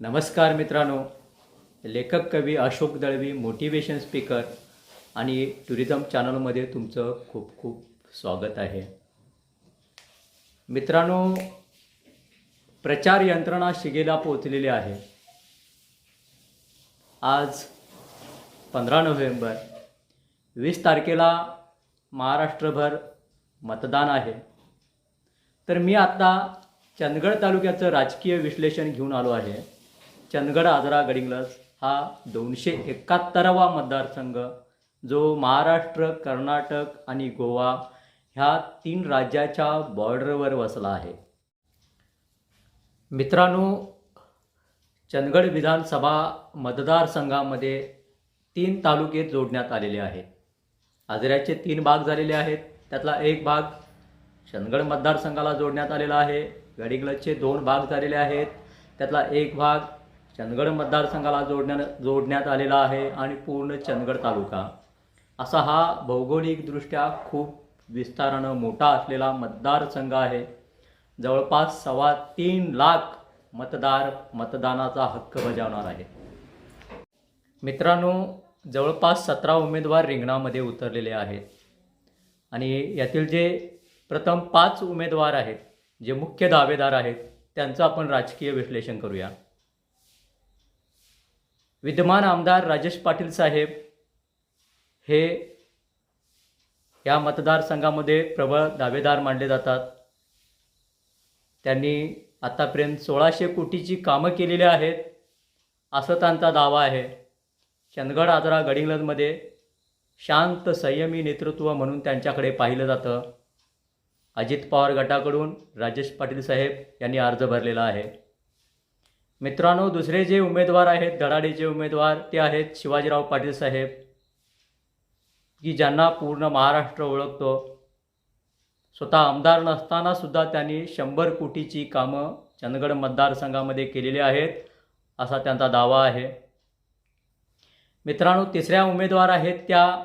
नमस्कार मित्रांनो. लेखक कवी अशोक दळवी मोटिवेशन स्पीकर आणि टुरिझम चॅनलमध्ये तुमचं खूप खूप स्वागत आहे. मित्रांनो प्रचार यंत्रणा शिगेला पोचलेली आहे. आज पंधरा नोव्हेंबर वीस तारखेला महाराष्ट्रभर मतदान आहे. तर मी आत्ता चंदगड तालुक्याचं राजकीय विश्लेषण घेऊन आलो आहे. चंदगड आजरा गडिंग्लज हा दोनशे एकाहत्तरावा मतदारसंघ जो महाराष्ट्र कर्नाटक आणि गोवा ह्या तीन राज्याच्या बॉर्डरवर वसला आहे. मित्रांनो चंदगड विधानसभा मतदारसंघामध्ये तीन तालुके जोडण्यात आलेले आहेत. आजऱ्याचे तीन भाग झालेले आहेत. त्यातला एक भाग चंदगड मतदारसंघाला जोडण्यात आलेला आहे. गडिंग्लजचे दोन भाग झालेले आहेत. त्यातला एक भाग चंदगड मतदारसंघाला जोडण्या जोडण्यात आलेला आहे आणि पूर्ण चंदगड तालुका. असा हा भौगोलिकदृष्ट्या खूप विस्तारानं मोठा असलेला मतदारसंघ आहे. जवळपास सव्वा तीन लाख मतदार मतदानाचा हक्क बजावणार आहे. मित्रांनो जवळपास सतरा उमेदवार रिंगणामध्ये उतरलेले आहेत. आणि यातील जे प्रथम पाच उमेदवार आहेत जे मुख्य दावेदार आहेत त्यांचं आपण राजकीय विश्लेषण करूया. विद्यमान आमदार राजेश पाटील साहेब हे या मतदारसंघामध्ये प्रबळ दावेदार मानले जातात. त्यांनी आतापर्यंत सोळाशे कोटीची कामं केलेली आहेत. असं त्यांचा दावा आहे. चंदगड आजरा गडिंग्लजमध्ये शांत संयमी नेतृत्व म्हणून त्यांच्याकडे पाहिलं जातं. अजित पवार गटाकडून राजेश पाटील साहेब यांनी अर्ज भरलेला आहे. मित्रांनो दुसरे जे उमेदवार आहेत धडाडीचे उमेदवार ते आहेत शिवाजीराव पाटील साहेब की ज्यांना पूर्ण महाराष्ट्र ओळखतो. स्वतः आमदार नसताना सुद्धा त्यांनी शंभर कोटीची कामं चंदगड मतदारसंघामध्ये केलेली आहेत असा त्यांचा दावा आहे. मित्रांनो तिसऱ्या उमेदवार आहेत त्या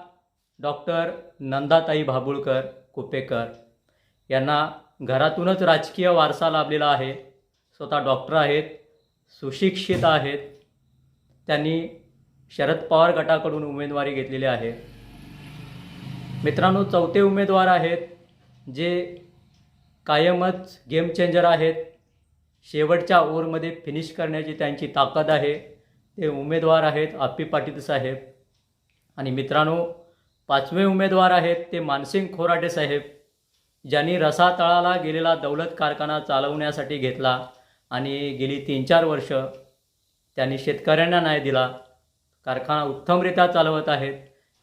डॉक्टर नंदाताई भाबुळकर कुपेकर. यांना घरातूनच राजकीय वारसा लाभलेला आहे. स्वतः डॉक्टर आहेत. सुशिक्षित आहेत. त्यांनी शरद पवार गटाकडून उमेदवारी घेतलेली आहे. मित्रांनो चौथे उमेदवार आहेत जे कायमच गेम चेंजर आहेत. शेवटच्या ओव्हरमध्ये फिनिश करण्याची त्यांची ताकद आहे. ते उमेदवार आहेत आप्पी पाटील साहेब. आणि मित्रांनो पाचवे उमेदवार आहेत ते मानसिंग खोराटे साहेब ज्यांनी रसातळाला गेलेला दौलत कारखाना चालवण्यासाठी घेतला. आणि गेली तीन चार वर्ष त्यांनी शेतकऱ्यांना न्याय दिला. कारखाना उत्तमरित्या चालवत आहेत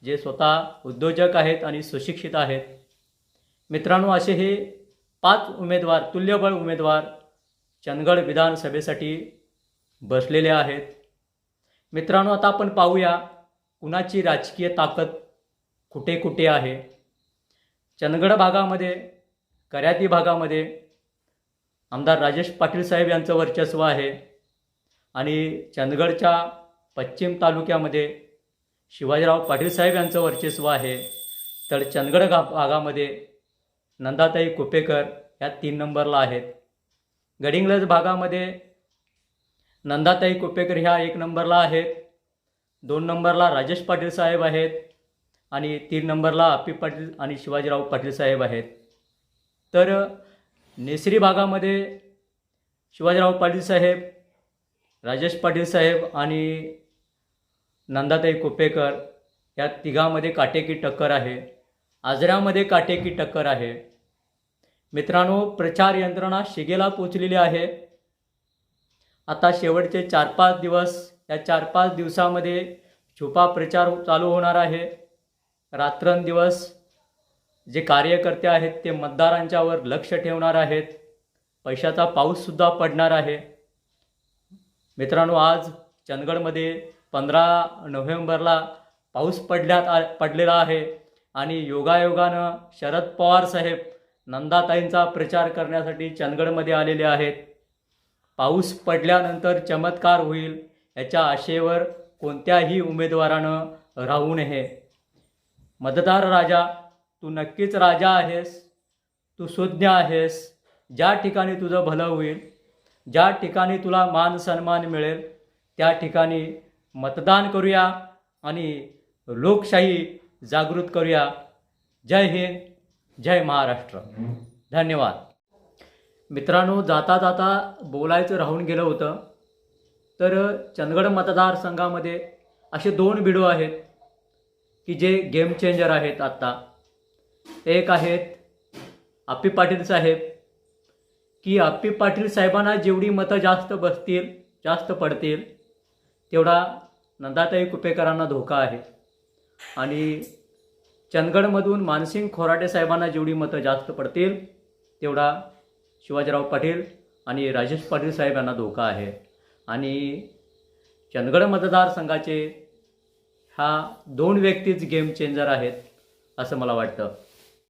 जे स्वतः उद्योजक आहेत आणि सुशिक्षित आहेत. मित्रांनो असे हे पाच उमेदवार तुल्यबळ उमेदवार चंदगड विधानसभेसाठी बसलेले आहेत. मित्रांनो आता आपण पाहूया कुणाची राजकीय ताकद कुठे कुठे आहे. चंदगड भागामध्ये कर्याती भागामध्ये आमदार राजेश पाटील साहेब यांचं वर्चस्व आहे. आणि चंदगडच्या पश्चिम तालुक्यामध्ये शिवाजीराव पाटील साहेब यांचं वर्चस्व आहे. तर चंदगड गा भागामध्ये नंदाताई कुपेकर या तीन नंबरला आहेत. गडिंग्लज भागामध्ये नंदाताई कुपेकर ह्या एक नंबरला आहेत. दोन नंबरला राजेश पाटील साहेब आहेत. आणि तीन नंबरला अप्पी पाटील आणि शिवाजीराव पाटील साहेब आहेत. तर नेसरी भागामध्ये शिवाजीराव पाटील साहेब राजेश पाटील साहेब आणि नंदाताई कोपेकर या तिघामध्ये काटेकी टक्कर आहे. आजऱ्यामध्ये काटेकी टक्कर आहे. मित्रांनो प्रचार यंत्रणा शिगेला पोचलेली आहे. आता शेवटचे चार पाच दिवस या चार पाच दिवसामध्ये छुपा प्रचार चालू होणार आहे. रात्रंदिवस जे कार्यकर्ते आहेत ते मतदारांच्यावर लक्ष ठेवणार आहेत. पैशाचा पाऊससुद्धा पडणार आहे. मित्रांनो आज चंदगडमध्ये पंधरा नोव्हेंबरला पाऊस पडल्यात आ पडलेला आहे आणि योगायोगानं शरद पवार साहेब नंदाताईंचा प्रचार करण्यासाठी चंदगडमध्ये आलेले आहेत. पाऊस पडल्यानंतर चमत्कार होईल याच्या आशेवर कोणत्याही उमेदवारानं राहू नये. मतदार राजा तू नक्कीच राजा आहेस. तू सुज्ञ आहेस. ज्या ठिकाणी तुझं भलं होईल ज्या ठिकाणी तुला मान सन्मान मिळेल त्या ठिकाणी मतदान करूया आणि लोकशाही जागृत करूया. जय हिंद जय महाराष्ट्र. धन्यवाद. मित्रांनो जाता जाता बोलायचं राहून गेलं होतं तर चंदगड मतदारसंघामध्ये असे दोन बिडू आहेत की जे गेम चेंजर आहेत आत्ता. एक आहेत आप्पी पाटील साहेब. की आप्पी पाटील साहेबांना जेवढी मतं जास्त बसतील जास्त पडतील तेवढा नंदाताई कुपेकरांना धोका आहे. आणि चंदगडमधून मानसिंग खोराटे साहेबांना जेवढी मतं जास्त पडतील तेवढा शिवाजीराव पाटील आणि राजेश पाटील साहेब यांना धोका आहे. आणि चंदगड मतदारसंघाचे ह्या दोन व्यक्तीच गेम चेंजर आहेत असं मला वाटतं.